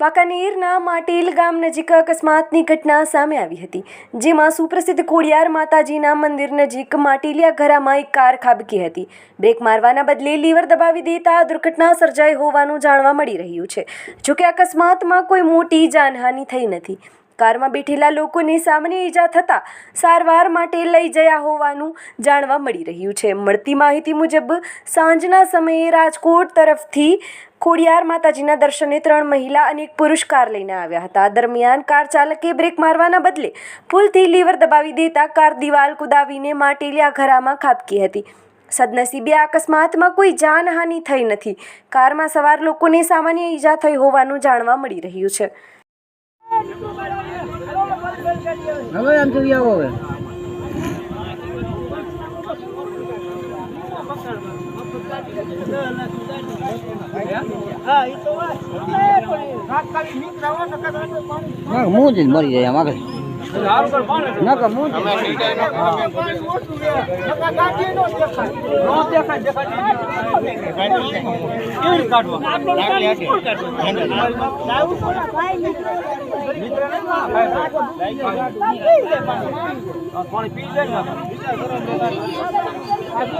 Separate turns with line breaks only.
વાંકાનેરના માટેલ ગામ નજીક અકસ્માતની ઘટના સામે આવી હતી, જેમાં સુપ્રસિદ્ધ કોડિયાર માતાજીના મંદિર નજીક માટીલિયા ઘરામાં એક કાર ખાબકી હતી. બ્રેક મારવાના બદલે લીવર દબાવી દેતા દુર્ઘટના સર્જાઈ હોવાનું જાણવા મળી રહ્યું છે. જોકે અકસ્માતમાં કોઈ મોટી જાનહાનિ થઈ નથી. કારમાં બેઠેલા લોકોને સામાન્ય ઈજા થતાં સારવાર માટે લઈ જયા હોવાનું જાણવા મળી રહ્યું છે. મળતી માહિતી મુજબ, સાંજના સમયે રાજકોટ તરફથી ખોડિયાર માતાજીના દર્શને ત્રણ મહિલા અને એક પુરુષ કાર લઈને આવ્યા હતા. દરમિયાન કાર ચાલકે બ્રેક મારવાના બદલે ભૂલથી લીવર દબાવી દેતા કાર દિવાલ કુદાવીને માટેલિયા ઘરામાં ખાબકી હતી. સદનસીબે અકસ્માતમાં કોઈ જાનહાનિ થઈ નથી. કારમાં સવાર લોકોને સામાન્ય ઈજા થઈ હોવાનું જાણવા મળી રહ્યું છે.
હવે આમ હું જ મરી જાય આમ આગળ. ના કે હું
પાણી પી છે